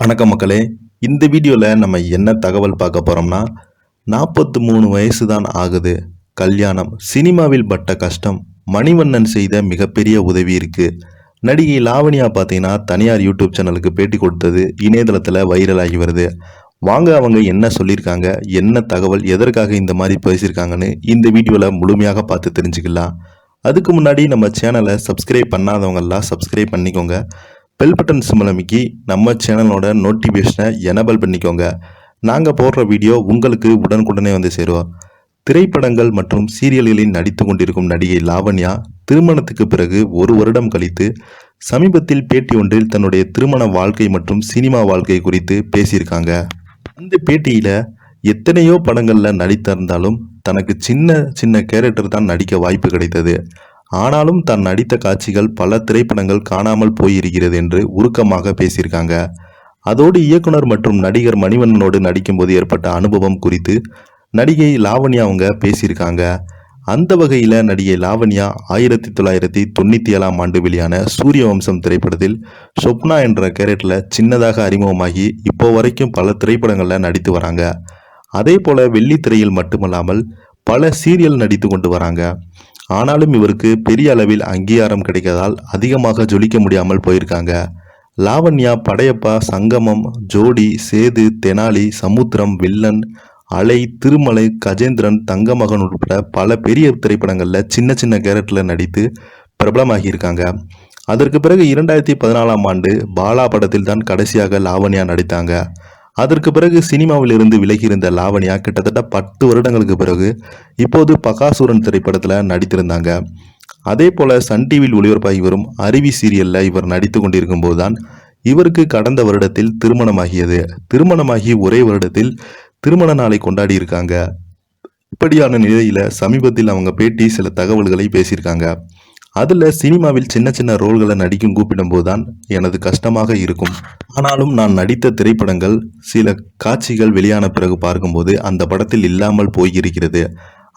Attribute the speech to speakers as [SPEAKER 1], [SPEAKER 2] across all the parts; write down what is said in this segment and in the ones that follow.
[SPEAKER 1] வணக்கம் மக்களே. இந்த வீடியோவில் நம்ம என்ன தகவல் பார்க்க போகிறோம்னா நாற்பத்து மூணு வயசு தான் ஆகுது. கல்யாணம் சினிமாவில் பட்ட கஷ்டம் மணிவண்ணன் செய்த மிகப்பெரிய உதவி இருக்குது நடிகை லாவணியா பார்த்தீங்கன்னா தனியார் யூடியூப் சேனலுக்கு பேட்டி கொடுத்தது இணையதளத்தில் வைரல் ஆகி வருது. வாங்க அவங்க என்ன சொல்லியிருக்காங்க என்ன தகவல் எதற்காக இந்த மாதிரி பேசியிருக்காங்கன்னு இந்த வீடியோவில் முழுமையாக பார்த்து தெரிஞ்சுக்கலாம். அதுக்கு முன்னாடி நம்ம சேனலை சப்ஸ்கிரைப் பண்ணாதவங்கெல்லாம் சப்ஸ்கிரைப் பண்ணிக்கோங்க. பெல் பட்டன் சிம்பிள் அமைக்கி நம்ம சேனலோட நோட்டிஃபிகேஷனை எனபிள் பண்ணிக்கோங்க. நாங்கள் போடுற வீடியோ உங்களுக்கு உடனுக்குடனே வந்து சேருவோம் திரைப்படங்கள் மற்றும் சீரியல்களில் நடித்து கொண்டிருக்கும் நடிகை லாவண்யா திருமணத்துக்கு பிறகு ஒரு வருடம் கழித்து சமீபத்தில் பேட்டி ஒன்றில் தன்னுடைய திருமண வாழ்க்கை மற்றும் சினிமா வாழ்க்கை குறித்து பேசியிருக்காங்க. அந்த பேட்டியில் எத்தனையோ படங்களில் நடித்திருந்தாலும் தனக்கு சின்ன சின்ன கேரக்டர் தான் நடிக்க வாய்ப்பு கிடைத்தது. ஆனாலும் தான் நடித்த காட்சிகள் பல திரைப்படங்கள் காணாமல் போயிருக்கிறது என்று உருக்கமாக பேசியிருக்காங்க. அதோடு இயக்குனர் மற்றும் நடிகர் மணிவண்ணனோடு நடிக்கும்போது ஏற்பட்ட அனுபவம் குறித்து நடிகை லாவண்யா அவங்க பேசியிருக்காங்க. அந்த வகையில் நடிகை லாவண்யா ஆயிரத்தி தொள்ளாயிரத்தி தொண்ணூற்றி ஏழாம் ஆண்டு வெளியான சூரிய வம்சம் திரைப்படத்தில் சொப்னா என்ற கேரக்டரில் சின்னதாக அறிமுகமாகி இப்போ வரைக்கும் பல திரைப்படங்களில் நடித்து வராங்க. அதே போல் வெள்ளித்திரையில் மட்டுமல்லாமல் பல சீரியல் நடித்து கொண்டு வராங்க. ஆனாலும் இவருக்கு பெரிய அளவில் அங்கீகாரம் கிடைக்காதால் அதிகமாக ஜொலிக்க முடியாமல் போயிருக்காங்க. லாவண்யா படையப்பா சங்கமம் ஜோடி சேது தெனாலி சமுத்திரம் வில்லன் அலை திருமலை கஜேந்திரன் தங்கமகன் உட்பட பல பெரிய திரைப்படங்களில் சின்ன சின்ன கேரக்டரில் நடித்து பிரபலமாகியிருக்காங்க. அதற்கு பிறகு இரண்டாயிரத்தி பதினாலாம் ஆண்டு பாலா படத்தில் தான் கடைசியாக லாவண்யா நடித்தாங்க. அதற்கு பிறகு சினிமாவில் இருந்து விலகியிருந்த லாவணியா கிட்டத்தட்ட பத்து வருடங்களுக்கு பிறகு இப்போது பகாசூரன் திரைப்படத்தில் நடித்திருந்தாங்க. அதே போல சன் டிவியில் ஒளிபரப்பாகி வரும் அருவி சீரியலில் இவர் நடித்து கொண்டிருக்கும் போதுதான் இவருக்கு கடந்த வருடத்தில் திருமணமாகியது. திருமணமாகி ஒரே வருடத்தில் திருமண நாளை கொண்டாடி இருக்காங்க இப்படியான நிலையில் சமீபத்தில் அவங்க பேட்டி சில தகவல்களை பேசியிருக்காங்க. அதில் சினிமாவில் சின்ன சின்ன ரோல்களை நடிக்கும் கூப்பிடும்போது தான் எனது கஷ்டமாக இருக்கும். ஆனாலும் நான் நடித்த திரைப்படங்கள் சில காட்சிகள் வெளியான பிறகு பார்க்கும்போது அந்த படத்தில் இல்லாமல் போயிருக்கிறது.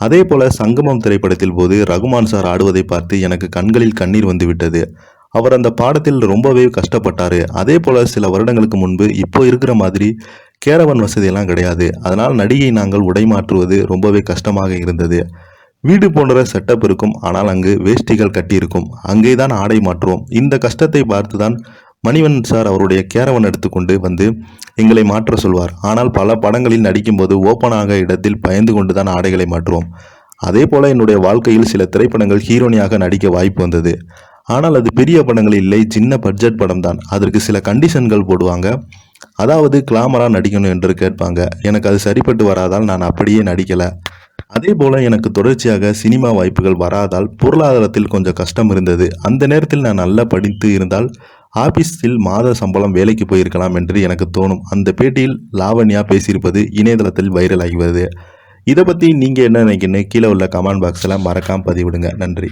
[SPEAKER 1] அதே போல சங்கமம் திரைப்படத்தில் போது ரகுமான் சார் ஆடுவதை பார்த்து எனக்கு கண்களில் கண்ணீர் வந்துவிட்டது. அவர் அந்த பாடத்தில் ரொம்பவே கஷ்டப்பட்டார். அதே போல சில வருடங்களுக்கு முன்பு இப்போ இருக்கிற மாதிரி கேரவன் வசதியெல்லாம் கிடையாது. அதனால் நடிகை நாங்கள் உடை மாற்றுவது ரொம்பவே கஷ்டமாக இருந்தது. வீடு போன்ற செட்டப் இருக்கும். ஆனால் அங்கு வேஷ்டிகள் கட்டியிருக்கும். அங்கே தான் ஆடை மாற்றுவோம். இந்த கஷ்டத்தை பார்த்து தான் மணிவன் சார் அவருடைய கேரவன் எடுத்துக்கொண்டு வந்து எங்களை மாற்ற சொல்வார். ஆனால் பல படங்களில் நடிக்கும்போது ஓப்பனாக இடத்தில் பயந்து கொண்டு தான் ஆடைகளை மாற்றுவோம். அதே போல என்னுடைய வாழ்க்கையில் சில திரைப்படங்கள் ஹீரோனியாக நடிக்க வாய்ப்பு வந்தது. ஆனால் அது பெரிய படங்கள் இல்லை. சின்ன பட்ஜெட் படம் தான் அதற்கு சில கண்டிஷன்கள் போடுவாங்க. அதாவது கிளாமராக நடிக்கணும் என்று கேட்பாங்க. எனக்கு அது சரிப்பட்டு வராதால் நான் அப்படியே நடிக்கலை. அதே போல எனக்கு தொடர்ச்சியாக சினிமா வாய்ப்புகள் வராதால் பொருளாதாரத்தில் கொஞ்சம் கஷ்டம் இருந்தது. அந்த நேரத்தில் நான் நல்லா படித்து இருந்தால் ஆபீஸில் மாத சம்பளம் வேலைக்கு போயிருக்கலாம் என்று எனக்கு தோணும். அந்த பேட்டியில் லாவண்யா பேசியிருப்பது இணையதளத்தில் வைரல் ஆகி வருது. இதை பற்றி நீங்கள் என்ன நினைக்கிறீங்க? கீழே உள்ள கமெண்ட் பாக்ஸில் மறக்காமல் பதிவிடுங்க. நன்றி.